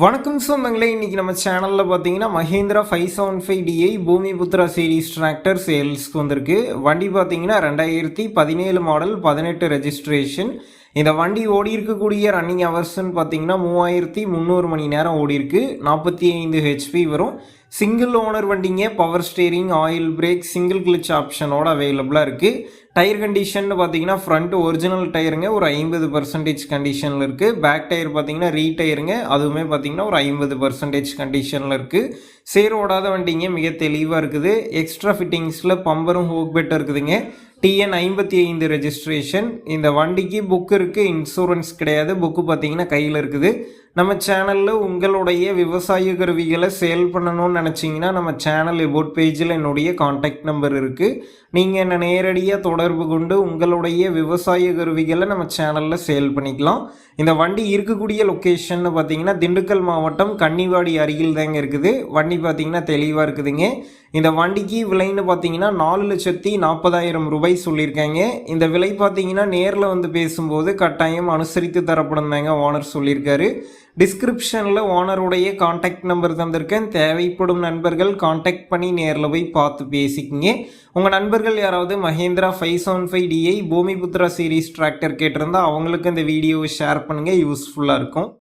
வணக்கம் சொந்தங்களே இன்றைக்கி நம்ம சேனலில் பார்த்தீங்கன்னா Mahindra five seven five DI Bhoomi Putra series tractor சேல்ஸ்க்கு வந்திருக்கு. வண்டி பார்த்தீங்கன்னா ரெண்டாயிரத்தி பதினேழு மாடல் பதினெட்டு ரெஜிஸ்ட்ரேஷன் இந்த வண்டி ஓடி இருக்கக்கூடிய ரன்னிங் ஹவர்ஸ்ன்னு பார்த்தீங்கன்னா மூவாயிரத்தி முந்நூறு மணி நேரம் ஓடி இருக்கு. நாற்பத்தி ஐந்து ஹெச்பி வரும். சிங்கிள் ஓனர் வண்டிங்க power steering oil brake single clutch ஆப்ஷனோட அவைலபிளாக இருக்குது டயர் கண்டிஷன் பார்த்தீங்கன்னா ஃப்ரண்ட் ஒரிஜினல் டயருங்க ஒரு ஐம்பது பர்சன்டேஜ் கண்டிஷனில் இருக்குது பேக் டயர் பார்த்தீங்கன்னா ரீடயருங்க அதுவுமே பார்த்தீங்கன்னா ஒரு ஐம்பது பர்சன்டேஜ் கண்டிஷனில் இருக்குது சேர் ஓடாத வண்டிங்க மிக தெளிவாக இருக்குது. எக்ஸ்ட்ரா ஃபிட்டிங்ஸில் பம்பரும் ஹோக் பெட்டர் இருக்குதுங்க. டிஎன் ஐம்பத்தி ஐந்து ரெஜிஸ்ட்ரேஷன் இந்த வண்டிக்கு புக் இருக்குது இன்சூரன்ஸ் கிடையாது. புக்கு பார்த்தீங்கன்னா கையில் இருக்குது. நம்ம சேனலில் உங்களுடைய விவசாய கருவிகளை சேல் பண்ணணும்னு நினச்சிங்கன்னா நம்ம சேனல் எபோட் பேஜில் என்னுடைய காண்டாக்ட் நம்பர் இருக்குது நீங்கள் என்னை நேரடியாக தொடர்பு கொண்டு உங்களுடைய விவசாய கருவிகளை நம்ம சேனலில் சேல் பண்ணிக்கலாம். இந்த வண்டி இருக்கக்கூடிய லொக்கேஷன்னு பார்த்தீங்கன்னா திண்டுக்கல் மாவட்டம் கன்னிவாடி அருகில் தாங்க இருக்குது. வண்டி பார்த்தீங்கன்னா தெளிவாக இருக்குதுங்க. இந்த வண்டிக்கு விலைன்னு பார்த்தீங்கன்னா நாலு லட்சத்தி நாற்பதாயிரம் ரூபாய் சொல்லியிருக்காங்க. இந்த விலை பார்த்தீங்கன்னா நேரில் வந்து பேசும்போது கட்டாயம் அனுசரித்து தரப்படும் தாங்க ஓனர் சொல்லியிருக்காரு. டிஸ்கிரிப்ஷனில் ஓனருடைய காண்டாக்ட் நம்பர் தந்திருக்கேன். தேவைப்படும் நண்பர்கள் காண்டாக்ட் பண்ணி நேரில் போய் பார்த்து பேசிக்கிங்க. உங்கள் நண்பர்கள் யாராவது Mahindra five seven five DI Bhoomiputra series tractor கேட்டிருந்தால் அவங்களுக்கு இந்த வீடியோவை ஷேர் பண்ணுங்கள் யூஸ்ஃபுல்லாக இருக்கும்.